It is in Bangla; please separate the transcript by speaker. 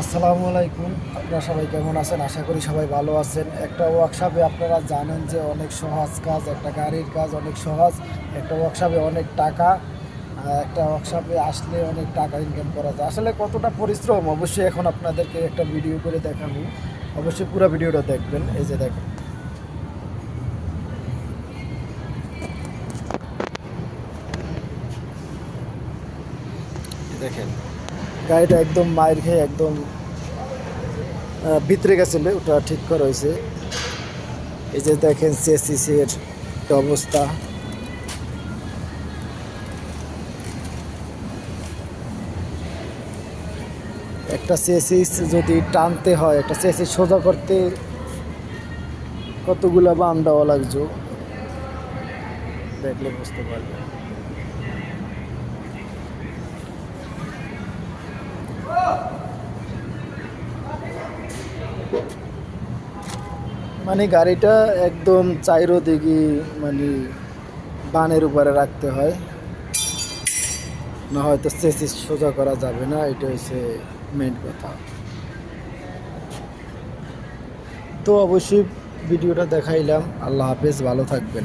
Speaker 1: আসসালামু আলাইকুম। আপনারা সবাই কেমন আছেন? আশা করি সবাই ভালো আছেন। একটা ওয়ার্কশপে আপনারা জানেন যে অনেক সহজ কাজ, একটা গাড়ির কাজ অনেক সহজ, একটা ওয়ার্কশপে অনেক টাকা একটা ওয়ার্কশপে আসলে অনেক টাকা ইনকাম করা যায়। আসলে কতটা পরিশ্রম? অবশ্যই এখন আপনাদেরকে একটা ভিডিও করে দেখাবো। অবশ্যই পুরো ভিডিওটা দেখবেন। এই যে দেখেন। দেখেন। গাড়িটা একদম মায়ের খেয়ে একদম ভিতরে গেছিল, ওটা ঠিক করা হয়েছে। এই যে দেখেন চেসিসের অবস্থা। একটা চেসিস যদি টানতে হয়, একটা চেসিস সোজা করতে, কতগুলো বাম দেওয়া লাগছো দেখলে বুঝতে পারবেন। মানে গাড়িটা একদম চাইরো দিকে মানে বানের উপরে রাখতে হয়। না হয়তো চেসিস সোজা করা যাবে না এটা হচ্ছে মেন কথা। তো অবশ্যই ভিডিওটা দেখাইলাম। আল্লাহ হাফেজ, ভালো থাকবেন।